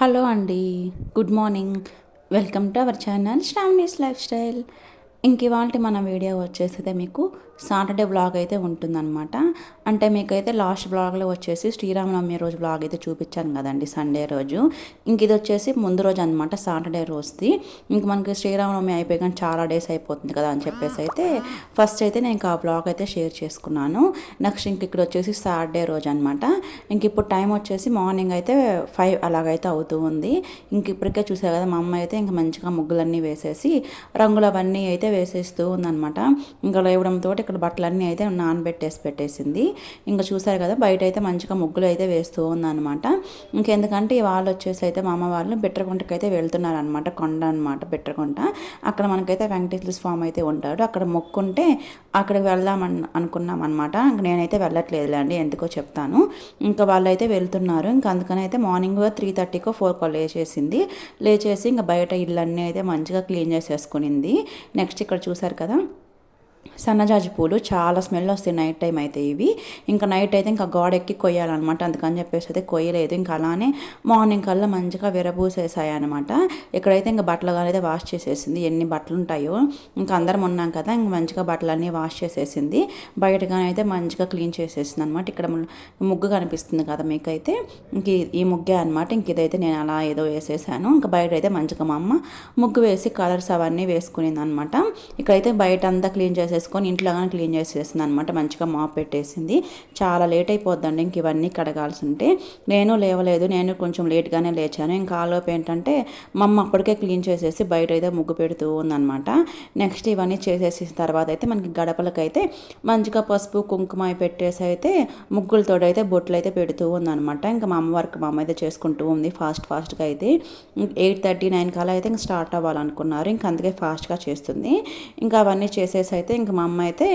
Hello అండి good morning. Welcome to our channel Sravani's lifestyle. ఇంక ఇవాళ మన వీడియో వచ్చేసి మీకు సాటర్డే బ్లాగ్ అయితే ఉంటుందన్నమాట. అంటే మీకైతే లాస్ట్ బ్లాగ్లో వచ్చేసి శ్రీరామనవమి రోజు బ్లాగ్ అయితే చూపించాను కదండి సండే రోజు. ఇంక ఇది వచ్చేసి ముందు రోజు అనమాట సాటర్డే రోజుది. ఇంక మనకి శ్రీరామనవమి అయిపోయి కానీ చాలా డేస్ అయిపోతుంది కదా అని చెప్పేసి అయితే ఫస్ట్ అయితే నేను ఆ బ్లాగ్ అయితే షేర్ చేసుకున్నాను. నెక్స్ట్ ఇంక ఇక్కడ వచ్చేసి సాటర్డే రోజు అనమాట ఇంక ఇప్పుడు టైం వచ్చేసి మార్నింగ్ అయితే ఫైవ్ అలాగైతే అవుతూ ఉంది. ఇంక ఇప్పటికే చూసా కదా మా అమ్మ అయితే ఇంకా మంచిగా ముగ్గులన్నీ వేసేసి రంగులు అవన్నీ అయితే వేసేస్తూ ఉందన్నమాట. ఇంకా లేవడంతో ఇక్కడ బట్టలన్నీ అయితే నానబెట్టేసి పెట్టేసింది. ఇంకా చూసారు కదా బయట అయితే మంచిగా ముగ్గులు అయితే వేస్తూ ఉందన్నమాట. ఇంకెందుకంటే వాళ్ళు వచ్చేసి అయితే మా అమ్మ వాళ్ళు బెట్టరకుంటకి అయితే వెళ్తున్నారు అనమాట కొండ అనమాట బెట్టరకుంట అక్కడ మనకైతే వెంకటేశ్వర స్వామి అయితే ఉంటాడు. అక్కడ మొక్కుంటే అక్కడికి వెళ్దామని అనుకున్నాం అనమాట ఇంక నేనైతే వెళ్ళట్లేదులేండి ఎందుకో చెప్తాను. ఇంకా వాళ్ళు అయితే వెళ్తున్నారు. ఇంకా అందుకని అయితే మార్నింగ్ త్రీ థర్టీకో ఫోర్కో లేచేసింది. లేచేసి ఇంకా బయట ఇళ్ళన్నీ అయితే మంచిగా క్లీన్ చేసేసుకునింది. నెక్స్ట్ ఇక్కడ చూసారు కదా సన్నజాజి పూలు చాలా స్మెల్ వస్తాయి నైట్ టైం అయితే ఇవి. ఇంకా నైట్ అయితే ఇంకా గోడ ఎక్కి కొయ్యాలన్నమాట. అందుకని చెప్పేసి అయితే కొయ్యలేదు. ఇంకా అలానే మార్నింగ్ కల్లా మంచిగా విరబూసేసాయి అనమాట ఇక్కడైతే ఇంకా బట్టలు అయితే వాష్ చేసేసింది. ఎన్ని బట్టలు ఉంటాయో. ఇంకా అందరం ఉన్నాం కదా ఇంకా మంచిగా బట్టలన్నీ వాష్ చేసేసింది. బయటగానైతే మంచిగా క్లీన్ చేసేసింది అనమాట ఇక్కడ ముగ్గు కనిపిస్తుంది కదా మీకైతే. ఇంక ఈ ముగ్గే అనమాట ఇంక ఇదైతే నేను అలా ఏదో వేసేసాను. ఇంకా బయట అయితే మంచిగా మా అమ్మ ముగ్గు వేసి కలర్స్ అవన్నీ వేసుకునేది అనమాట ఇక్కడైతే బయట అంతా క్లీన్ చేసి చేసేసుకొని ఇంట్లో కానీ క్లీన్ చేసేసింది అనమాట మంచిగా మాప్ పెట్టేసింది. చాలా లేట్ అయిపోద్దండి. ఇంక ఇవన్నీ కడగాల్సి ఉంటే నేను లేవలేదు. నేను కొంచెం లేట్గానే లేచాను. ఇంకా ఆలోపు ఏంటంటే మా అమ్మ అప్పటికే క్లీన్ చేసేసి బయట అయితే ముగ్గు పెడుతూ ఉందనమాట. నెక్స్ట్ ఇవన్నీ చేసేసిన తర్వాత అయితే మనకి గడపలకైతే మంచిగా పసుపు కుంకుమ పెట్టేసి అయితే ముగ్గులతో అయితే బొట్లు అయితే పెడుతూ ఉందనమాట. ఇంకా మా అమ్మ వర్క్ మా అమ్మ అయితే చేసుకుంటూ ఉంది ఫాస్ట్ ఫాస్ట్గా అయితే. ఎయిట్ థర్టీ నైన్ కాల అయితే ఇంకా స్టార్ట్ అవ్వాలనుకున్నారు. ఇంకా అందుకే ఫాస్ట్గా చేస్తుంది. ఇంకా అవన్నీ చేసేసి అయితే ఇంకా మా అమ్మ అయితే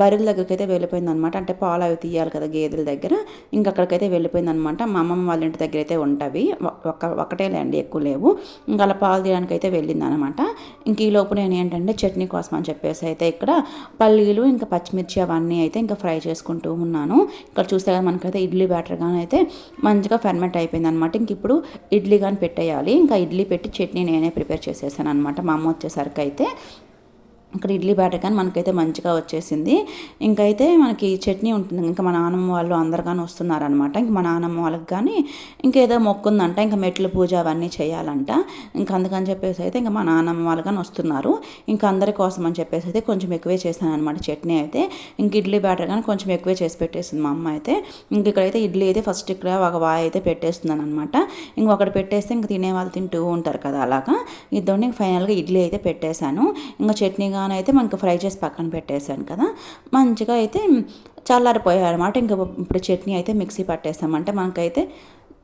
బర్రెల దగ్గరికి అయితే వెళ్ళిపోయింది అనమాట అంటే పాలు అవి తీయాలి కదా గేదెల దగ్గర. ఇంకా అక్కడికైతే వెళ్ళిపోయింది అనమాట మా అమ్మమ్మ వాళ్ళ ఇంటి దగ్గర అయితే ఉంటవి. ఒక ఒకటే లేండి ఎక్కువ లేవు. ఇంకా అలా పాలు తీయడానికి అయితే వెళ్ళింది అనమాట ఇంక ఈ లోపు నేను ఏంటంటే చట్నీ కోసం అని చెప్పేసి అయితే ఇక్కడ పల్లీలు ఇంకా పచ్చిమిర్చి అవన్నీ అయితే ఇంకా ఫ్రై చేసుకుంటూ ఉన్నాను. ఇక్కడ చూస్తే కదా మనకైతే ఇడ్లీ బ్యాటర్ కానీ అయితే మంచిగా ఫెర్మెంట్ అయిపోయింది అనమాట ఇంక ఇప్పుడు ఇడ్లీ కానీ పెట్టేయాలి. ఇంకా ఇడ్లీ పెట్టి చట్నీ నేనే ప్రిపేర్ చేసేసాను అనమాట మా అమ్మ వచ్చేసరికి అయితే. ఇక్కడ ఇడ్లీ బ్యాటర్ కానీ మనకైతే మంచిగా వచ్చేసింది. ఇంకైతే మనకి చట్నీ ఉంటుంది ఇంకా మా నాన్నమ్మ వాళ్ళు అందరు కానీ వస్తున్నారనమాట ఇంక మా నాన్నమ్మ వాళ్ళకి కానీ ఇంకేదో మొక్కుందంట ఇంకా మెట్లు పూజ అవన్నీ చేయాలంట. ఇంకా అందుకని చెప్పేసి అయితే ఇంకా మా నాన్నమ్మ వాళ్ళు కానీ వస్తున్నారు. ఇంకా అందరి కోసం అని చెప్పేసి అయితే కొంచెం ఎక్కువే చేశాను అనమాట చట్నీ అయితే. ఇంక ఇడ్లీ బ్యాటర్ కానీ కొంచెం ఎక్కువే చేసి పెట్టేసింది మా అమ్మ అయితే. ఇంక ఇక్కడైతే ఇడ్లీ అయితే ఫస్ట్ ఇక్కడ ఒక వాయి అయితే పెట్టేస్తున్నాను అనమాట ఇంక ఒకటి పెట్టేస్తే ఇంక తినే వాళ్ళు తింటూ ఉంటారు కదా అలాగా. ఇద్దరు ఫైనల్గా ఇడ్లీ అయితే పెట్టేశాను. ఇంకా చట్నీ అయితే మనకి ఫ్రై చేసి పక్కన పెట్టేశాను కదా. మంచిగా అయితే చల్లారిపోయారనమాట ఇంకా ఇప్పుడు చట్నీ అయితే మిక్సీ పట్టేస్తామంటే మనకైతే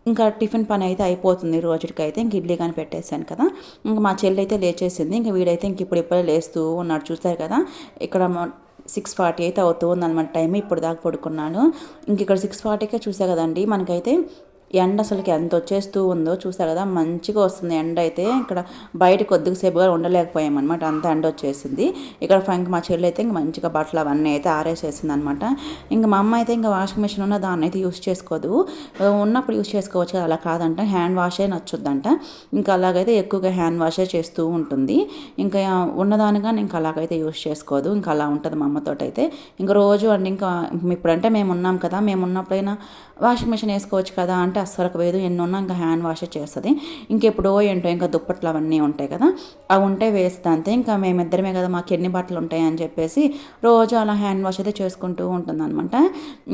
ఇంకా టిఫిన్ పని అయితే అయిపోతుంది. రోజుకి అయితే ఇంక ఇడ్లీ కానీ పెట్టేశాను కదా. ఇంకా మా చెల్లి అయితే లేచేసింది. ఇంకా వీడైతే ఇంక ఇప్పుడు ఇప్పుడే లేస్తూ ఉన్నాడు. చూస్తారు కదా? ఇక్కడ సిక్స్ ఫార్టీ అయితే అవుతూ ఉందన్నమాట టైం ఇప్పుడు దాకా పడుకున్నాను. ఇంక ఇక్కడ సిక్స్ ఫార్టీకే చూసా కదండి. మనకైతే ఎండ అసలుకి ఎంత వచ్చేస్తూ ఉందో చూసారు కదా మంచిగా వస్తుంది ఎండ అయితే. ఇక్కడ బయట కొద్దిగా సేపుగా ఉండలేకపోయాం అనమాట అంత ఎండ వచ్చేసింది. ఇక్కడ ఇంక మా చెల్లి అయితే ఇంకా మంచిగా బట్టలు అవన్నీ అయితే ఆరేసేసింది అనమాట ఇంకా మా అమ్మ అయితే ఇంకా వాషింగ్ మిషన్ ఉన్న దాన్ని అయితే యూస్ చేసుకోదు. ఉన్నప్పుడు యూస్ చేసుకోవచ్చు అలా కాదంట. హ్యాండ్ వాషే నచ్చుద్దంట. ఇంకా అలాగైతే ఎక్కువగా హ్యాండ్ వాషే చేస్తూ ఉంటుంది. ఇంకా ఉన్నదానిగా ఇంకా అలాగైతే యూస్ చేసుకోదు. ఇంకా అలా ఉంటుంది మా అమ్మతో అయితే. ఇంకా రోజు అండి ఇంకా ఇప్పుడంటే మేము ఉన్నాం కదా మేము ఉన్నప్పుడైనా వాషింగ్ మిషన్ వేసుకోవచ్చు కదా అంటే అస్సలకు వేదు ఎన్నున్నా ఇంకా హ్యాండ్ వాష్ చేస్తుంది. ఇంకెప్పుడో ఏంటో ఇంకా దుప్పట్లు అవన్నీ ఉంటాయి కదా. అవి ఉంటే వేస్తుంది అంతే. ఇంకా మేమిద్దరమే కదా మాకు ఎన్ని బట్టలు ఉంటాయి అని చెప్పేసి రోజు అలా హ్యాండ్ వాష్ అయితే చేసుకుంటూ ఉంటుంది అనమాట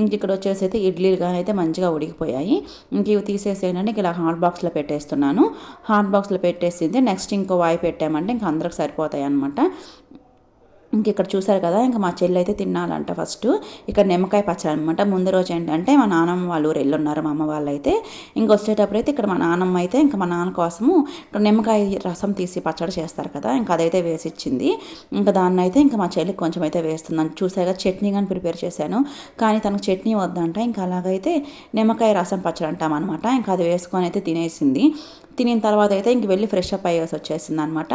ఇంక ఇక్కడ వచ్చేసి అయితే ఇడ్లీలు అయితే మంచిగా ఉడికిపోయాయి. ఇంక ఇవి తీసేసి ఏంటంటే ఇలా హాట్ బాక్స్లో పెట్టేస్తున్నాను. హాట్ బాక్స్లో పెట్టేసింది. నెక్స్ట్ ఇంకో వాయి పెట్టామంటే ఇంక అందరికి సరిపోతాయి అనమాట ఇక్కడ చూసారు కదా ఇంకా మా చెల్లి అయితే తినాలంట ఫస్ట్. ఇక్కడ నిమ్మకాయ పచ్చడి అనమాట ముందు రోజు ఏంటంటే మా నాన్నమ్మ వాళ్ళు ఊరు వెళ్ళున్నారు మా అమ్మ వాళ్ళు అయితే ఇంక వచ్చేటప్పుడు అయితే ఇక్కడ మా నాన్నమ్మ అయితే ఇంకా మా నాన్న కోసము ఇక్కడ నిమ్మకాయ రసం తీసి పచ్చడి చేస్తారు కదా ఇంకా అదైతే వేసి ఇచ్చింది ఇంకా దాన్ని అయితే ఇంకా మా చెల్లికి కొంచెం అయితే వేస్తుందని చూసాక చట్నీ కానీ ప్రిపేర్ చేశాను. కానీ తనకు చట్నీ వద్దంట ఇంకా అలాగైతే నిమ్మకాయ రసం పచ్చడి అంటామన్నమాట. ఇంకా అది వేసుకొని అయితే తినేసింది. తినిన తర్వాత అయితే ఇంక వెళ్ళి ఫ్రెష్ అప్ అయ్యేసి వచ్చేసింది అనమాట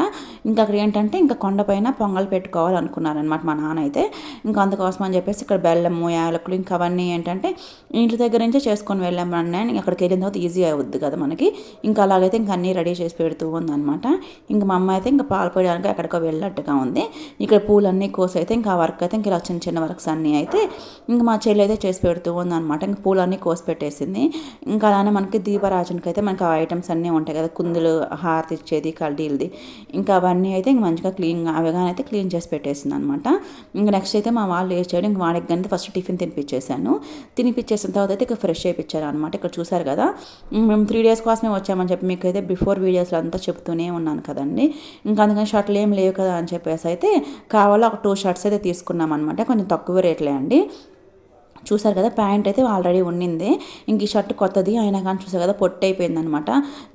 ఇంకా అక్కడ ఏంటంటే ఇంకా కొండపైన పొంగల్ పెట్టుకోవాలనుకున్నారనమాట మా నాన్న అయితే. ఇంకా అందుకోసం అని చెప్పేసి ఇక్కడ బెల్లము యాలకులు ఇంకా అవన్నీ ఏంటంటే ఇంటి దగ్గర నుంచే చేసుకొని వెళ్ళాం నేను అక్కడికి వెళ్ళిన తర్వాత ఈజీ అవుద్ది కదా మనకి. ఇంకా అలాగైతే ఇంకా అన్నీ రెడీ చేసి పెడుతూ ఉందన్నమాట ఇంకా మా అమ్మ అయితే ఇంకా పాలు పోయడానికి ఎక్కడికో వెళ్ళినట్టుగా ఉంది. ఇక్కడ పూలన్నీ కోసి అయితే ఇంకా వర్క్ అయితే ఇంకా ఇలా చిన్న చిన్న వర్క్స్ అన్నీ అయితే ఇంకా మా చెల్లి అయితే చేసి పెడుతూ ఉందనమాట. ఇంకా పూలన్నీ కోసి పెట్టేసింది. ఇంకా అలానే మనకి దీపరాజునికి అయితే మనకి ఆ ఐటమ్స్ అన్నీ ఉంటాయి కదా కుందులు హారతి ఇచ్చేది కడ్డీలది ఇంకా అవన్నీ అయితే ఇంక మంచిగా క్లీన్గా అవగానే అయితే క్లీన్ చేసి పెట్టేసింది అనమాట ఇంకా నెక్స్ట్ అయితే మా వాళ్ళు లేచాడు ఇంక వాడికి కానీ ఫస్ట్ టిఫిన్ తినిపించేశాను. తినిపించేసిన తర్వాత అయితే ఇక ఫ్రెష్ అయిపించారు అనమాట ఇక్కడ చూసారు కదా మేము త్రీ డేస్ కోసమే వచ్చామని చెప్పి మీకు అయితే బిఫోర్ వీడియోస్లో అంతా చెప్తూనే ఉన్నాను కదండి. ఇంకా అందుకని షర్ట్లు ఏం లేవు కదా అని చెప్పేసి అయితే కావాలో ఒక టూ షర్ట్స్ అయితే తీసుకున్నాం అనమాట కొంచెం తక్కువ రేట్లే అండి. చూసారు కదా ప్యాంట్ అయితే ఆల్రెడీ ఉండింది ఇంక ఈ షర్ట్ కొత్తది అయినా కానీ చూసారు కదా పొట్టి అయిపోయింది అనమాట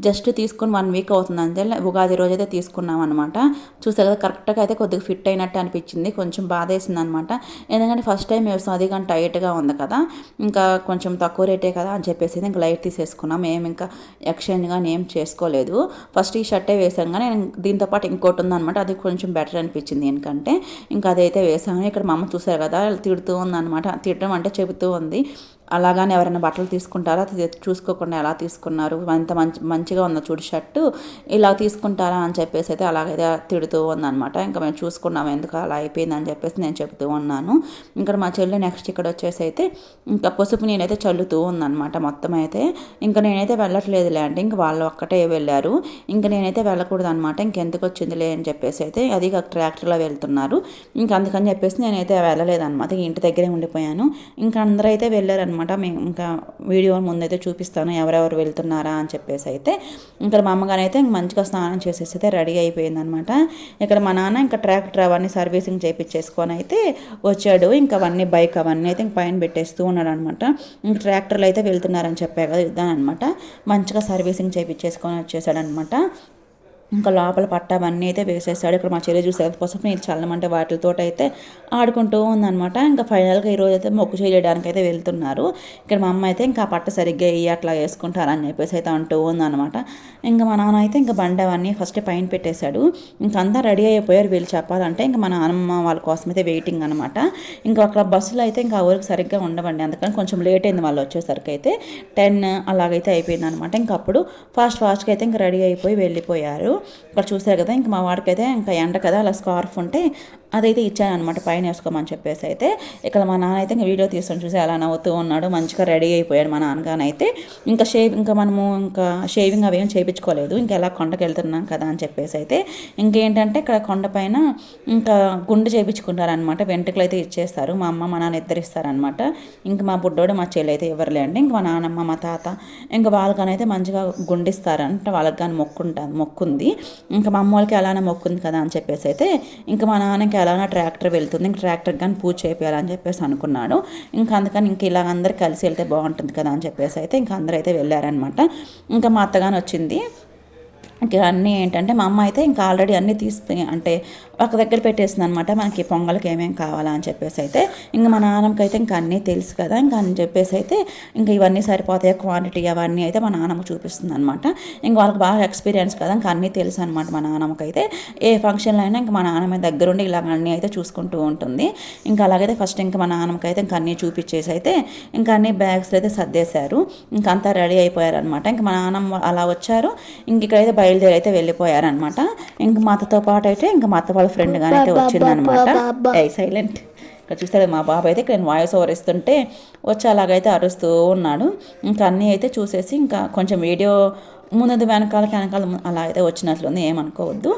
జస్ట్ తీసుకొని వన్ వీక్ అవుతుంది అంతే ఉగాది రోజు అయితే తీసుకున్నాం అనమాట చూసారు కదా కరెక్ట్గా అయితే కొద్దిగా ఫిట్ అయినట్టు అనిపించింది కొంచెం బాధ వేసింది అనమాట ఎందుకంటే ఫస్ట్ టైం వేసాం అది కానీ టైట్గా ఉంది కదా. ఇంకా కొంచెం తక్కువ రేటే కదా అని చెప్పేసి ఇంకా లైట్ తీసేసుకున్నాం. మేము ఇంకా ఎక్స్చేంజ్ కానీ ఏం చేసుకోలేదు. ఫస్ట్ ఈ షర్టే వేసాం కానీ దీంతో పాటు ఇంకోటి ఉందన్నమాట అది కొంచెం బెటర్ అనిపించింది. ఎందుకంటే ఇంకా అదైతే వేసాము ఇక్కడ మా అమ్మ చూసారు కదా తిడుతూ ఉందన్నమాట. తిట్టడం అంటే చెబుతూ ఉంది. అలాగని ఎవరైనా బట్టలు తీసుకుంటారా? చూసుకోకుండా ఎలా తీసుకున్నారు? అంత మంచి మంచిగా ఉందో చూడు షర్టు? ఇలా తీసుకుంటారా అని చెప్పేసి అయితే అలాగైతే తిడుతూ ఉందనమాట ఇంకా మేము చూసుకున్నాం ఎందుకు అలా అయిపోయిందని చెప్పేసి నేను చెప్తూ ఉన్నాను. ఇంకా మా చెల్లి నెక్స్ట్ ఇక్కడ వచ్చేసి అయితే ఇంకా పసుపు నేనైతే చల్లుతూ ఉందనమాట మొత్తం అయితే. ఇంకా నేనైతే వెళ్ళట్లేదులే అంటే ఇంక వాళ్ళు ఒక్కటే వెళ్ళారు. ఇంకా నేనైతే వెళ్ళకూడదు అనమాట ఇంకెందుకు వచ్చిందిలే అని చెప్పేసి అయితే అది ట్రాక్టర్లో వెళ్తున్నారు. ఇంకా అందుకని చెప్పేసి నేనైతే వెళ్ళలేదన్నమాట. ఇంటి దగ్గరే ఉండిపోయాను. ఇంకా అందరూ అయితే వెళ్ళారనమాట అనమాట. మేము ఇంకా వీడియో ముందైతే చూపిస్తాను ఎవరెవరు వెళ్తున్నారా అని చెప్పేసి అయితే. ఇక్కడ మా అమ్మగారు అయితే మంచిగా స్నానం చేసేసి అయితే రెడీ అయిపోయిందనమాట. ఇక్కడ మా నాన్న ఇంకా ట్రాక్టర్ అవన్నీ సర్వీసింగ్ చేయించేసుకొని అయితే వచ్చాడు. ఇంకా అవన్నీ బైక్ అవన్నీ అయితే ఇంక పైన పెట్టేస్తూ ఉన్నాడు అనమాట ఇంక ట్రాక్టర్లు అయితే వెళ్తున్నారని చెప్పా కదా ఇద్దానమాట మంచిగా సర్వీసింగ్ చేయించేసుకొని వచ్చేసాడనమాట. ఇంకా లోపల పట్ట అవన్నీ అయితే వేసేసాడు. ఇక్కడ మా చెల్లి చూసేది కోసం నేను చల్లమంటే వాటితో అయితే ఆడుకుంటూ ఉందనమాట ఇంకా ఫైనల్గా ఈరోజు అయితే మొక్కు చేయడానికి అయితే వెళ్తున్నారు. ఇక్కడ మా అమ్మ అయితే ఇంకా పట్ట సరిగ్గా ఇవి అట్లా వేసుకుంటారని చెప్పేసి అయితే అంటూ ఉందనమాట ఇంకా మా నాన్న అయితే ఇంకా బండి అవన్నీ ఫస్ట్ పైన పెట్టేశాడు. ఇంకా అంతా రెడీ అయిపోయారు వీళ్ళు చెప్పాలంటే. ఇంకా మా నాన్నమ్మ వాళ్ళ కోసం అయితే వెయిటింగ్ అనమాట ఇంకా అక్కడ బస్సులో అయితే ఇంకా ఊరికి సరిగ్గా ఉండవండి. అందుకని కొంచెం లేట్ అయింది వాళ్ళు వచ్చేసరికి అయితే. టెన్ అలాగైతే అయిపోయింది అనమాట ఇంకా అప్పుడు ఫాస్ట్ ఫాస్ట్గా అయితే ఇంకా రెడీ అయిపోయి వెళ్ళిపోయారు. ఇక్కడ చూసారు కదా ఇంకా మా వాడికైతే ఇంకా ఎండ కదా అలా స్కార్ఫ్ ఉంటే అదైతే ఇచ్చాను అనమాట పైన వేసుకోమని చెప్పేసి అయితే. ఇక్కడ మా నాన్న అయితే ఇంకా వీడియో తీసుకొని చూసి అలా నవ్వుతూ ఉన్నాడు మంచిగా రెడీ అయిపోయాడు మా నాన్నగానైతే ఇంకా షేవ్ ఇంకా మనము ఇంకా షేవింగ్ అవి ఏం చేయించుకోలేదు ఇంకా ఎలా కొండకి వెళ్తున్నాం కదా అని చెప్పేసి అయితే. ఇంకేంటంటే ఇక్కడ కొండపైన ఇంకా గుండు చేయించుకుంటారనమాట వెంట్రుకలు అయితే ఇచ్చేస్తారు మా అమ్మ మా నాన్న ఇద్దరు ఇస్తారనమాట ఇంకా మా బుడ్డోడు మా చెల్లి అయితే ఇవ్వరులేండి ఇంకా మా నాన్నమ్మ మా తాత. ఇంకా వాళ్ళకనైతే మంచిగా గుండిస్తారంట వాళ్ళకి కానీ మొక్కుంటుంది మొక్కుంది. ఇంకా మా అమ్మ వాళ్ళకి అలానే మొక్కుంది కదా అని చెప్పేసి అయితే. ఇంకా మా నాన్నకి ఎలానో ట్రాక్టర్ వెళ్తుంది. ఇంక ట్రాక్టర్ కానీ పూజ చేయాలని చెప్పేసి అనుకున్నాడు. ఇంకా అందుకని ఇంక ఇలా అందరు కలిసి వెళ్తే బాగుంటుంది కదా అని చెప్పేసి అయితే ఇంకా అందరూ అయితే వెళ్ళారనమాట ఇంకా మా అత్తగాని వచ్చింది. ఇంకా అన్నీ ఏంటంటే మా అమ్మ అయితే ఇంకా ఆల్రెడీ అన్నీ తీసి అంటే ఒక దగ్గర పెట్టేసింది అనమాట మనకి పొంగల్కి ఏమేమి కావాలా అని చెప్పేసి అయితే ఇంకా మా నాన్నకి అయితే ఇంకా అన్నీ తెలుసు కదా. ఇంకా అని చెప్పేసి అయితే ఇంకా ఇవన్నీ సరిపోతాయి క్వాంటిటీ అవన్నీ అయితే మా నాన్నమ్మ చూపిస్తుంది అనమాట ఇంకా వాళ్ళకి బాగా ఎక్స్పీరియన్స్ కదా. ఇంకా అన్నీ తెలుసు అనమాట మా నాన్నమ్మకి అయితే. ఏ ఫంక్షన్లో అయినా ఇంకా మా నాన్నమ్మ దగ్గరుండి ఇలా అన్నీ అయితే చూసుకుంటూ ఉంటుంది. ఇంకా అలాగైతే ఫస్ట్ ఇంకా మా నాన్నమ్మకి అయితే ఇంకా అన్నీ చూపించేసి అయితే ఇంకా అన్ని బ్యాగ్స్ అయితే సర్దేశారు. ఇంకా అంతా రెడీ అయిపోయారనమాట ఇంకా మా నాన్నమ్మ అలా వచ్చారు. ఇంక ఇక్కడైతే బయలుదేరి అయితే వెళ్ళిపోయారనమాట. ఇంక మాతతో పాటు అయితే ఇంకా మా అత్త వాళ్ళ ఫ్రెండ్ కానీ అయితే వచ్చిందనమాట. సైలెంట్ ఇక్కడ చూస్తే మా బాబు అయితే ఇక్కడ నేను వాయిస్ ఓవర్ ఇస్తుంటే వచ్చి అలాగైతే అరుస్తూ ఉన్నాడు. ఇంకా అన్నీ అయితే చూసేసి ఇంకా కొంచెం వీడియో ముందు వెనకాలకి వెనకాల అలా అయితే వచ్చినట్లుంది. ఏమనుకోవద్దు.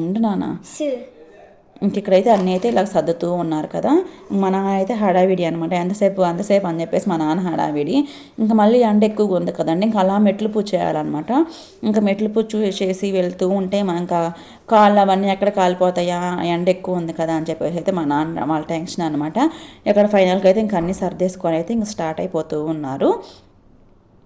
ఉండు నాన్న. ఇంక ఇక్కడైతే అన్నీ అయితే ఇలా సర్దుతూ ఉన్నారు కదా మా నాన్న అయితే హడావిడి అనమాట ఎంతసేపు అంతసేపు అని చెప్పేసి మా నాన్న హడావిడి. ఇంకా మళ్ళీ ఎండ ఎక్కువగా ఉంది కదండి ఇంకా అలా మెట్లు పూజ చేయాలన్నమాట. ఇంకా మెట్లు పూజ చేసి వెళ్తూ ఉంటే ఇంకా కాళ్ళు అవన్నీ ఎక్కడ కాలిపోతాయా ఎండ ఎక్కువ ఉంది కదా అని చెప్పేసి అయితే మా నాన్న వాళ్ళ టెన్షన్ అనమాట ఇక్కడ ఫైనల్గా అయితే ఇంకా అన్నీ సర్దేసుకొని అయితే ఇంకా స్టార్ట్ అయిపోతూ ఉన్నారు.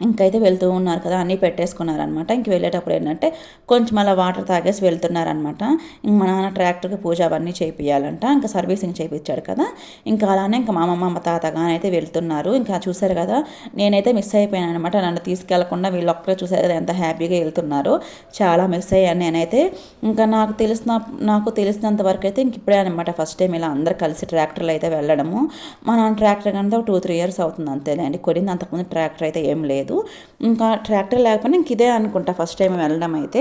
ఇంకైతే వెళ్తూ ఉన్నారు కదా అన్నీ పెట్టేసుకున్నారనమాట ఇంక వెళ్ళేటప్పుడు ఏంటంటే కొంచెం అలా వాటర్ తాగేసి వెళ్తున్నారనమాట ఇంక మా నాన్న ట్రాక్టర్కి పూజ అవన్నీ చేయించాలంట ఇంకా సర్వీసింగ్ చేయించాడు కదా. ఇంకా అలానే ఇంకా మా అమ్మమ్మ తాత కానీ అయితే వెళ్తున్నారు. ఇంకా చూశారు కదా నేనైతే మిస్ అయిపోయాను అనమాట నన్ను తీసుకెళ్ళకుండా వీళ్ళు ఒక్కరే చూసారు కదా ఎంత హ్యాపీగా వెళ్తున్నారు. చాలా మిస్ అయ్యాను నేనైతే. ఇంకా నాకు తెలిసిన నాకు తెలిసినంత వరకు అయితే ఇంక ఇప్పుడే అనమాట ఫస్ట్ టైం ఇలా అందరు కలిసి ట్రాక్టర్లు అయితే వెళ్ళడము. మా నాన్న ట్రాక్టర్ కనుక ఒక టూ త్రీ ఇయర్స్ అవుతుంది అంతేలేండి. కొద్దింది అంతకుముందు ట్రాక్టర్ అయితే ఏం లేదు. లేదు. ఇంకా ట్రాక్టర్ లేకపోయినా ఇంక ఇదే అనుకుంటా ఫస్ట్ టైం వెళ్ళడం అయితే.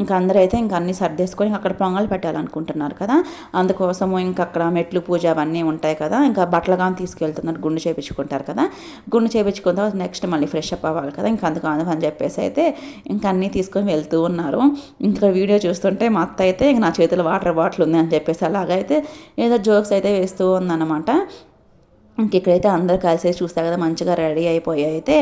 ఇంకా అందరైతే అయితే ఇంకా అన్ని సర్దేసుకొని అక్కడ పొంగల్ పెట్టాలనుకుంటున్నారు కదా. అందుకోసము ఇంకా అక్కడ మెట్లు పూజ అవన్నీ ఉంటాయి కదా. ఇంకా బట్టలు కానీ తీసుకెళ్తున్నారు. గుండు చేయించుకుంటారు కదా. గుండు చేయించుకున్న తర్వాత నెక్స్ట్ మళ్ళీ ఫ్రెష్ అప్ అవ్వాలి కదా. ఇంకా అందుకు అని చెప్పేసి అయితే ఇంకా అన్నీ తీసుకొని వెళ్తూ ఉన్నారు. ఇంకా వీడియో చూస్తుంటే మా అత్త అయితే ఇంక నా చేతిలో వాటర్ బాటిల్ ఉంది అని చెప్పేసి అలాగైతే ఏదో జోక్స్ అయితే వేస్తూ ఉందన్నమాట. ఇంకెక్కడైతే అందరు కలిసి చూస్తా కదా మంచిగా రెడీ అయిపోయి అయితే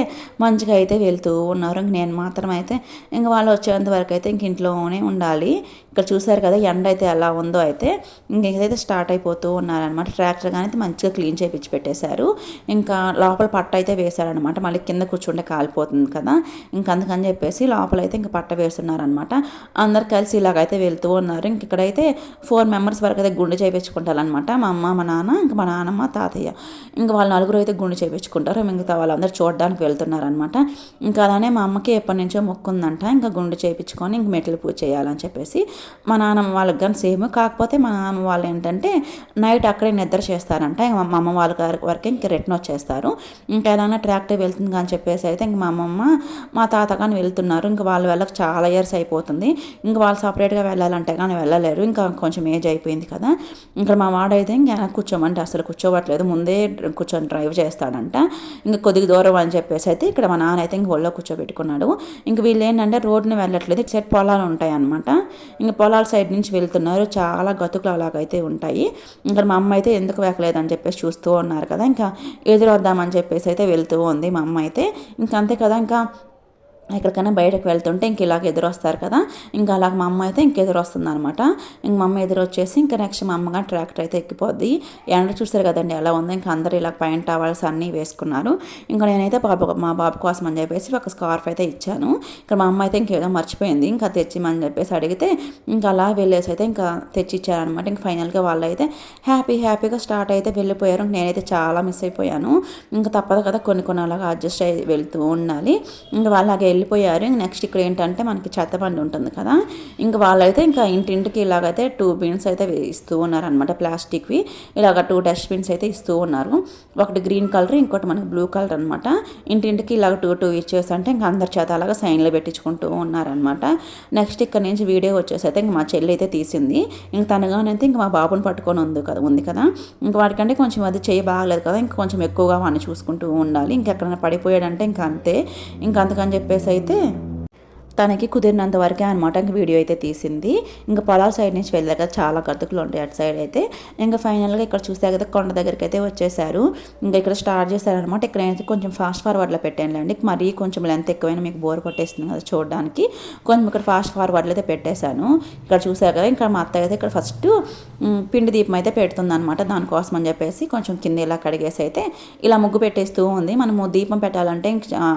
మంచిగా అయితే వెళ్తూ ఉన్నారు. ఇంక నేను మాత్రం అయితే ఇంక వాళ్ళు వచ్చేంత వరకు అయితే ఇంక ఇంట్లోనే ఉండాలి. ఇక్కడ చూసారు కదా ఎండ అయితే ఎలా ఉందో అయితే ఇంకైతే స్టార్ట్ అయిపోతూ ఉన్నారనమాట ట్రాక్టర్ కానీ అయితే మంచిగా క్లీన్ చేయించి పెట్టేశారు. ఇంకా లోపల పట్ట అయితే వేశారనమాట మళ్ళీ కింద కూర్చుంటే కాలిపోతుంది కదా. ఇంక అందుకని చెప్పేసి లోపల అయితే ఇంకా పట్ట వేస్తున్నారనమాట అందరు కలిసి ఇలాగైతే వెళ్తూ ఉన్నారు. ఇంక ఇక్కడైతే ఫోర్ మెంబర్స్ వరకు అయితే గుండె చేయించుకుంటారనమాట మా అమ్మ మా నాన్న ఇంకా మా నాన్నమ్మ తాతయ్య. ఇంకా వాళ్ళ నలుగురు అయితే గుండె చేయించుకుంటారు మిగతా వాళ్ళందరూ చూడడానికి వెళ్తున్నారనమాట ఇంకా అలానే మా అమ్మకి ఎప్పటి నుంచో మొక్కుందంట. ఇంకా గుండె చేయించుకొని ఇంక మెట్లు పూజ చేయాలని చెప్పేసి మా నాన్నమ్మ వాళ్ళకి కానీ సేమ్. కాకపోతే మా నాన్నమ్మ వాళ్ళు ఏంటంటే నైట్ అక్కడే నిద్ర చేస్తారంట. ఇంకా మా అమ్మ వాళ్ళ వరకు ఇంక రిటర్న్ వచ్చేస్తారు. ఇంకా ఏదైనా ట్రాక్టర్ వెళ్తుంది కానీ చెప్పేసి అయితే ఇంక మా అమ్మమ్మ మా తాత కానీ వెళ్తున్నారు. ఇంకా వాళ్ళ వెళ్ళక చాలా ఇయర్స్ అయిపోతుంది. ఇంకా వాళ్ళు సపరేట్గా వెళ్ళాలంటే కానీ వెళ్ళలేరు. ఇంకా కొంచెం ఏజ్ అయిపోయింది కదా. ఇంకా మా వాడైతే ఇంకా కూర్చోమంటే అసలు కూర్చోవట్లేదు. ముందే కూర్చొని డ్రైవ్ చేస్తాడంట. ఇంకా కొద్దిగా దూరం అని చెప్పేసి అయితే ఇక్కడ మా నాన్న అయితే ఇంక ఒళ్ళో కూర్చోబెట్టుకున్నాడు. ఇంక వీళ్ళు ఏంటంటే రోడ్ని వెళ్ళట్లేదు. ఇటు సైడ్ పొలాలు ఉంటాయి అనమాట ఇంక పొలాల సైడ్ నుంచి వెళ్తున్నారు. చాలా గతుకులు అలాగైతే ఉంటాయి. ఇంకా మా అమ్మ అయితే ఎందుకు వేకలేదని చెప్పేసి చూస్తూ ఉన్నారు కదా. ఇంకా ఎదురొద్దామని చెప్పేసి అయితే వెళ్తూ ఉంది మా అమ్మ అయితే. ఇంకా అంతే కదా ఇంకా ఎక్కడికైనా బయటకు వెళ్తుంటే ఇంక ఇలాగ ఎదురు వస్తారు కదా. ఇంకా అలాగ మా అమ్మ అయితే ఇంకెదురు వస్తుంది అనమాట ఇంక మా అమ్మ ఎదురు వచ్చేసి ఇంకా నెక్స్ట్ మా అమ్మగా ట్రాక్టర్ అయితే ఎక్కిపోద్ది. ఎండ చూస్తారు కదండి ఎలా ఉంది? ఇంకా అందరూ ఇలా పైన టవల్స్ అన్నీ వేసుకున్నారు. ఇంకా నేనైతే బాబు మా బాబు కోసం అని చెప్పేసి ఒక స్కార్ఫ్ అయితే ఇచ్చాను. ఇక్కడ మా అమ్మ అయితే ఇంకేదో మర్చిపోయింది. ఇంకా తెచ్చిమని చెప్పేసి అడిగితే ఇంకా అలా వెళ్ళేసి అయితే ఇంకా తెచ్చి ఇచ్చారనమాట ఇంకా ఫైనల్గా వాళ్ళు అయితే హ్యాపీ హ్యాపీగా స్టార్ట్ అయితే వెళ్ళిపోయారు. నేనైతే చాలా మిస్ అయిపోయాను. ఇంకా తప్పదు కదా కొన్ని కొన్ని అలాగా అడ్జస్ట్ అయ్యి వెళ్తూ ఉండాలి. ఇంకా వాళ్ళు అలాగే వెళ్ళిపోయారు. నెక్స్ట్ ఇక్కడ ఏంటంటే మనకి చెత్తబండి ఉంటుంది కదా. ఇంకా వాళ్ళైతే ఇంకా ఇంటింటికి ఇలాగైతే టూ బిన్స్ అయితే ఇస్తూ ఉన్నారనమాట ప్లాస్టిక్వి. ఇలాగ టూ డస్ట్బిన్స్ అయితే ఇస్తూ ఉన్నారు. ఒకటి గ్రీన్ కలర్ ఇంకోటి మనకి బ్లూ కలర్ అనమాట ఇంటింటికి ఇలాగ టూ టూ ఇచ్చేసి అంటే ఇంకా అందరి చేత అలాగా సైన్లు పెట్టించుకుంటూ ఉన్నారనమాట నెక్స్ట్ ఇక్కడ నుంచి వీడియో వచ్చేసి అయితే ఇంక మా చెల్లి అయితే తీసింది. ఇంక తనగానైతే ఇంక మా బాబుని పట్టుకొని ఉంది కదా ఉంది కదా. ఇంక వాడికంటే కొంచెం అది చేయి బాగలేదు కదా. ఇంకా కొంచెం ఎక్కువగా వాడిని చూసుకుంటూ ఉండాలి. ఇంకెక్కడైనా పడిపోయాడంటే ఇంకా అంతే. ఇంకా అందుకని చెప్పేసి అయితే తనకి కుదిరినంత వరకే అనమాట ఇంక వీడియో అయితే తీసింది. ఇంకా పొలాల సైడ్ నుంచి వెళ్ళాక చాలా గతుకులు ఉంటాయి అటు సైడ్ అయితే. ఇంకా ఫైనల్గా ఇక్కడ చూస్తే కదా కొండ దగ్గరికి అయితే వచ్చేసారు. ఇంకా ఇక్కడ స్టార్ట్ చేశారనమాట ఇక్కడ అయితే కొంచెం ఫాస్ట్ ఫార్వర్డ్లో పెట్టానులేండి మరీ కొంచెం లెంత్ ఎక్కువైనా మీకు బోర్ కొట్టేస్తుంది కదా చూడడానికి. కొంచెం ఇక్కడ ఫాస్ట్ ఫార్వర్డ్లో అయితే పెట్టేశాను. ఇక్కడ చూసారు కదా ఇక్కడ మా అత్త అయితే ఇక్కడ ఫస్ట్ పిండి దీపం అయితే పెడుతుంది అనమాట దానికోసం అని చెప్పేసి కొంచెం కింద ఇలా కడిగేసి అయితే ఇలా ముగ్గు పెట్టేస్తూ ఉంది. మనము దీపం పెట్టాలంటే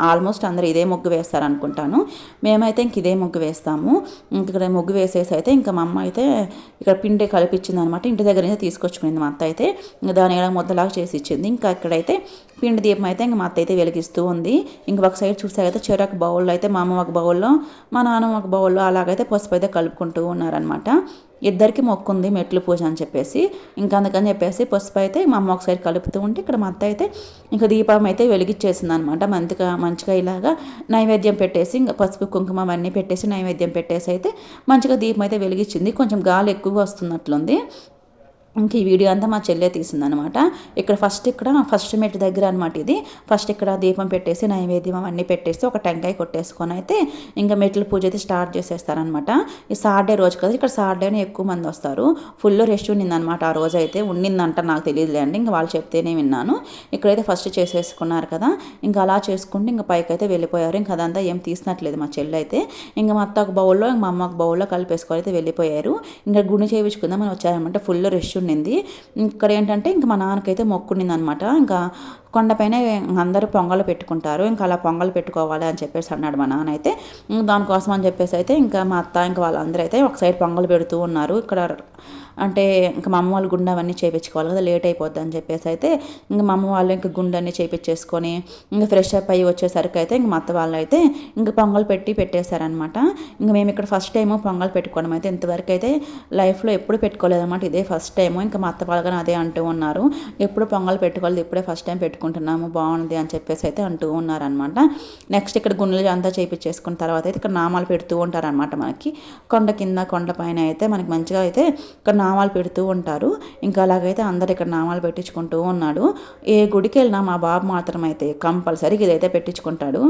ఆల్మోస్ట్ అందరూ ఇదే ముగ్గు వేస్తారు అనుకుంటాను మేమైతే అయితే ఇంక ఇదే ముగ్గు వేస్తాము. ఇంక ఇక్కడ ముగ్గు వేసేసి అయితే ఇంకా మా అమ్మ అయితే ఇక్కడ పిండి కలిపించింది అనమాట ఇంటి దగ్గర నుంచి తీసుకొచ్చుకుంది మా అత్త అయితే. ఇంకా దాని ఇలా ముద్దలాగా చేసి ఇచ్చింది. ఇంకా ఇక్కడైతే పిండి దీపం అయితే ఇంకా మా అత్త అయితే వెలిగిస్తూ ఉంది. ఇంకా ఒక సైడ్ చూస్తే అయితే చెరకు బౌల్లో అయితే మా అమ్మ ఒక బౌల్లో మా నాన్న ఒక బౌల్లో అలాగైతే పసుపు అయితే కలుపుకుంటూ ఉన్నారనమాట. ఇద్దరికి మొక్కుంది మెట్లు పూజ అని చెప్పేసి. ఇంకా అందుకని చెప్పేసి పసుపు అయితే మా అమ్మ ఒకసారి కలుపుతూ ఉంటే ఇక్కడ మా అత్త అయితే ఇంకా దీపం అయితే వెలిగించేసింది అనమాట మంచిగా మంచిగా ఇలాగా నైవేద్యం పెట్టేసి ఇంకా పసుపు కుంకుమ అవన్నీ పెట్టేసి నైవేద్యం పెట్టేసి అయితే మంచిగా దీపం అయితే వెలిగించింది. కొంచెం గాలి ఎక్కువగా వస్తున్నట్లుంది. ఇంక ఈ వీడియో అంతా మా చెల్లె తీసిందనమాట. ఇక్కడ ఫస్ట్ ఇక్కడ ఫస్ట్ మెట్టు దగ్గర అనమాట ఇది. ఫస్ట్ ఇక్కడ దీపం పెట్టేసి నైవేద్యం అవన్నీ పెట్టేసి ఒక టెంకాయ కొట్టేసుకొని అయితే ఇంకా మెట్ల పూజ అయితే స్టార్ట్ చేసేస్తారనమాట ఈ సాటర్డే రోజు కదా ఇక్కడ సాటర్డేనే ఎక్కువ మంది వస్తారు. ఫుల్ రెస్ట్ ఉండిందనమాట ఆ రోజు అయితే ఉండిందంట నాకు తెలియదులేండి ఇంకా వాళ్ళు చెప్తేనే విన్నాను. ఇక్కడైతే ఫస్ట్ చేసేసుకున్నారు కదా ఇంకా అలా చేసుకుంటే ఇంకా పైకి అయితే వెళ్ళిపోయారు. ఇంకా అదంతా ఏం తీసినట్లేదు మా చెల్లె అయితే. ఇంకా మా అత్త ఒక బౌల్లో మా అమ్మ ఒక బౌల్లో కలిపేసుకొని అయితే వెళ్ళిపోయారు. ఇంకా గుండె చేయించుకుందామని వచ్చారనమాట ఫుల్ రెస్ట్ ఉండింది ఇక్కడ ఏంటంటే ఇంకా మా నాన్నకైతే మొక్కుండింది అనమాట ఇంకా కొండపైన అందరూ పొంగలు పెట్టుకుంటారు. ఇంకా అలా పొంగలు పెట్టుకోవాలి అని చెప్పేసి అన్నాడు మా నాన్న అయితే. దానికోసం అని చెప్పేసి అయితే ఇంకా మా అత్త ఇంకా వాళ్ళందరూ అయితే ఒక సైడ్ పొంగలు పెడుతూ ఉన్నారు. ఇక్కడ అంటే ఇంకా మా అమ్మ వాళ్ళు గుండె అవన్నీ చేయించుకోవాలి కదా లేట్ అయిపోద్ది అని చెప్పేసి అయితే ఇంకా మా అమ్మ వాళ్ళు ఇంకా గుండె అన్నీ చేయించేసుకొని ఇంకా ఫ్రెష్ అప్ అయ్యి వచ్చేసరికి అయితే ఇంకా మా అత్త వాళ్ళు అయితే ఇంకా పొంగల్ పెట్టి పెట్టేశారనమాట ఇంకా మేము ఇక్కడ ఫస్ట్ టైము పొంగల్ పెట్టుకోవడం అయితే ఇంతవరకు అయితే లైఫ్లో ఎప్పుడు పెట్టుకోలేదన్నమాట. ఇదే ఫస్ట్ టైము. ఇంకా మా అత్త వాళ్ళగా అదే అంటూ ఉన్నారు. ఎప్పుడు పొంగల్ పెట్టుకోలేదు ఇప్పుడే ఫస్ట్ టైం పెట్టుకుంటున్నాము బాగుంది అని చెప్పేసి అయితే అంటూ ఉన్నారనమాట నెక్స్ట్ ఇక్కడ గుండెలు అంతా చేయించేసుకున్న తర్వాత అయితే ఇక్కడ నామాలు పెడుతూ ఉంటారనమాట మనకి. కొండ కింద కొండ పైన అయితే మనకి మంచిగా అయితే ఇక్కడ నామాలు పెడుతూ ఉంటారు. ఇంకా అలాగైతే అందరు ఇక్కడ నామాలు పెట్టించుకుంటూ ఉన్నాడు. ఏ గుడికి వెళ్ళినా మా బాబు మాత్రం అయితే కంపల్సరీగా ఇదైతే పెట్టించుకుంటాడు.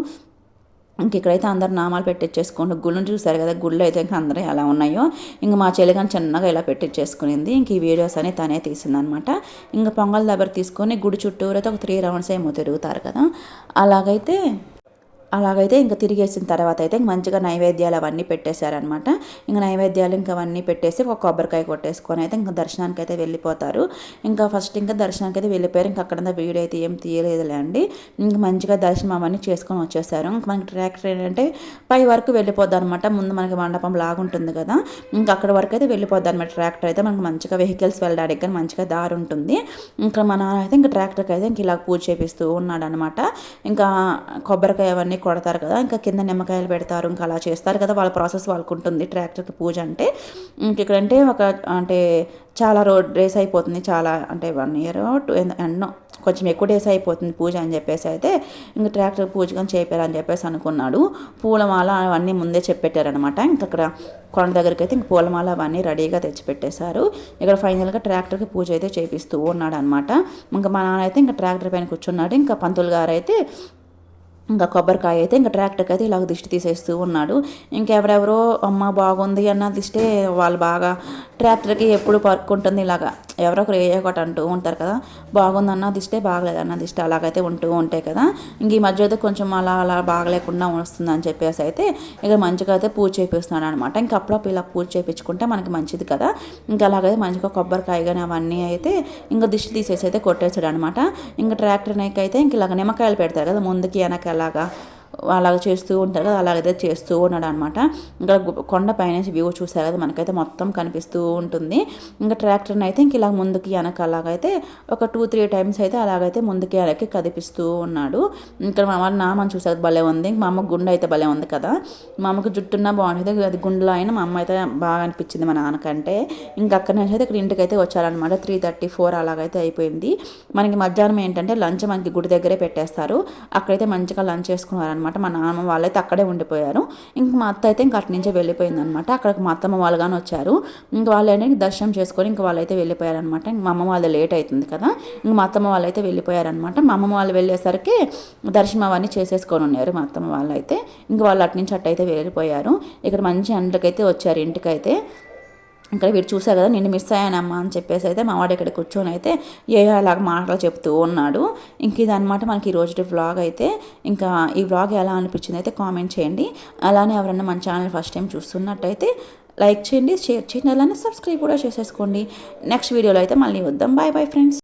ఇంక ఇక్కడైతే అందరు నామాలు పెట్టించేసుకోండి గుళ్ళు చూసారు కదా గుళ్ళు అయితే ఇంకా అందరూ ఎలా ఉన్నాయో. ఇంక మా చెల్లి కానీ చిన్నగా ఇలా పెట్టించేసుకునింది ఇంక ఈ వీడియోస్ అనేది తనే తీసిందనమాట. ఇంకా పొంగల్ దగ్గర తీసుకొని గుడి చుట్టూరైతే ఒక త్రీ రౌండ్స్ ఏమో తిరుగుతారు కదా. అలాగైతే అలాగైతే ఇంకా తిరిగేసిన తర్వాత అయితే మంచిగా నైవేద్యాలు అవన్నీ పెట్టేశారనమాట ఇంకా నైవేద్యాలు ఇంకా అవన్నీ పెట్టేసి ఒక కొబ్బరికాయ కొట్టేసుకొని అయితే ఇంకా దర్శనానికి అయితే వెళ్ళిపోతారు. ఇంకా ఫస్ట్ ఇంకా దర్శనానికి అయితే వెళ్ళిపోయారు. ఇంకా అక్కడ వీడియో అయితే ఏం తీయలేదులే అండి. ఇంకా మంచిగా దర్శనం అవన్నీ చేసుకొని వచ్చేసారు. ఇంకా మనకి ట్రాక్టర్ ఏంటంటే పై వరకు వెళ్ళిపోద్ది అనమాట ముందు మనకి మండపం లాగుంటుంది కదా. ఇంకా అక్కడ వరకు అయితే వెళ్ళిపోద్ది అనమాట ట్రాక్టర్ అయితే. మనకి మంచిగా వెహికల్స్ వెళ్ళడానికి కానీ మంచిగా దారి ఉంటుంది. ఇంకా మన అయితే ఇంకా ట్రాక్టర్కి అయితే ఇంక ఇలా పూజ చేపిస్తూ ఉన్నాడనమాట ఇంకా కొబ్బరికాయ అవన్నీ కొడతారు కదా ఇంకా కింద నిమ్మకాయలు పెడతారు ఇంకా అలా చేస్తారు కదా వాళ్ళ ప్రాసెస్ వాళ్ళకు ఉంటుంది ట్రాక్టర్కి పూజ అంటే. ఇంకెక్కడంటే ఒక అంటే చాలా రోడ్ రేస్ అయిపోతుంది చాలా అంటే వన్ ఇయర్ టూ ఎన్నో కొంచెం ఎక్కువ డేస్ అయిపోతుంది పూజ అని చెప్పేసి అయితే ఇంకా ట్రాక్టర్ పూజ కానీ చేపారని చెప్పేసి అనుకున్నాడు. పూలమాల అవన్నీ ముందే చెప్పెట్టారనమాట ఇంకా అక్కడ కొండ దగ్గరికి అయితే ఇంక పూలమాల అవన్నీ రెడీగా తెచ్చిపెట్టేశారు. ఇక్కడ ఫైనల్గా ట్రాక్టర్కి పూజ అయితే చేపిస్తూ ఉన్నాడు అనమాట ఇంకా మా నాన్న అయితే ఇంకా ట్రాక్టర్ పైన కూర్చున్నాడు. ఇంకా పంతులు గారు అయితే ఇంకా కొబ్బరికాయ అయితే ఇంకా ట్రాక్టర్కి అయితే ఇలాగ దిష్టి తీసేస్తూ ఉన్నాడు. ఇంకెవరెవరో అమ్మ బాగుంది అన్న దిష్టే వాళ్ళు బాగా ట్రాక్టర్కి ఎప్పుడు పరుక్కుంటుంది ఇలాగా ఎవరో ఒకరు ఏ ఒకటి అంటూ ఉంటారు కదా బాగుందన్న దిష్టే బాగలేదన్న దిష్టి అలాగైతే ఉంటూ ఉంటాయి కదా. ఇంక ఈ మధ్య అయితే కొంచెం అలా అలా బాగలేకుండా వస్తుందని చెప్పేసి అయితే ఇక మంచిగా అయితే పూజ చేపిస్తున్నాడు అనమాట ఇంకా అప్పుడప్పుడు ఇలా పూజ చేయించుకుంటే మనకి మంచిది కదా. ఇంకా అలాగైతే మంచిగా కొబ్బరికాయ కానీ అవన్నీ అయితే ఇంకా దిష్టి తీసేసి అయితే కొట్టేసాడు అనమాట ఇంకా ట్రాక్టర్ అయితే ఇంక ఇలాగ నిమ్మకాయలు పెడతారు కదా ముందుకి వెనక అలాగా. అలాగ చేస్తూ ఉంటారు కదా అలాగైతే చేస్తూ ఉన్నాడు అనమాట ఇంకా కొండ పైన వ్యూ చూసారు కదా మనకైతే మొత్తం కనిపిస్తూ ఉంటుంది. ఇంకా ట్రాక్టర్ని అయితే ఇంక ఇలా ముందుకి వెనక అలాగైతే ఒక టూ త్రీ టైమ్స్ అయితే అలాగైతే ముందుకి వెనక్కి కదిపిస్తూ ఉన్నాడు. ఇంకా మా అమ్మ నామని చూసారు భలే ఉంది. మా అమ్మ గుండె అయితే భలే ఉంది కదా. మా అమ్మకు జుట్టున్నా బాగుంటుంది అది గుండెలో అయినా మా అమ్మ అయితే బాగా అనిపించింది మా నాన్నకంటే. ఇంకా అక్కడ నుంచి అయితే ఇక్కడ ఇంటికి అయితే వచ్చారనమాట. త్రీ థర్టీ ఫోర్ అలాగైతే అయిపోయింది. మనకి మధ్యాహ్నం ఏంటంటే లంచ్ మనకి గుడి దగ్గరే పెట్టేస్తారు. అక్కడైతే మంచిగా లంచ్ చేసుకున్నారు అనమాట మా నాన్నమ్మ వాళ్ళైతే అక్కడే ఉండిపోయారు. ఇంక మా అత్త అయితే ఇంక అటు నుంచే వెళ్ళిపోయిందనమాట అక్కడికి మా అత్తమ్మ వాళ్ళు కానీ వచ్చారు. ఇంక వాళ్ళు ఏంటంటే దర్శనం చేసుకొని ఇంక వాళ్ళైతే వెళ్ళిపోయారనమాట ఇంక మా అమ్మ వాళ్ళు లేట్ అవుతుంది కదా. ఇంక మా అత్తమ్మ వాళ్ళైతే వెళ్ళిపోయారనమాట మా అమ్మమ్మ వాళ్ళు వెళ్ళేసరికి దర్శనం అవన్నీ చేసేసుకొని ఉన్నారు మా అత్తమ్మ వాళ్ళైతే. ఇంక వాళ్ళు అటు నుంచి అటు వెళ్ళిపోయారు. ఇక్కడ మంచి అండ్లకైతే వచ్చారు ఇంటికైతే. ఇక్కడ వీడు చూసా కదా నేను మిస్ అయ్యానమ్మా అని చెప్పేసి అయితే మా వాడు ఇక్కడ కూర్చొని అయితే ఏ అలాగ మాటలు చెప్తూ ఉన్నాడు. ఇంక ఇదనమాట మనకి ఈ రోజు వ్లాగ్ అయితే. ఇంకా ఈ వ్లాగ్ ఎలా అనిపించింది అయితే కామెంట్ చేయండి. అలానే ఎవరన్నా మన ఛానల్ ఫస్ట్ టైం చూస్తున్నట్టయితే లైక్ చేయండి షేర్ చేయండి అలానే సబ్స్క్రైబ్ కూడా చేసేసుకోండి. నెక్స్ట్ వీడియోలో అయితే మళ్ళీ వద్దాం. Bye bye friends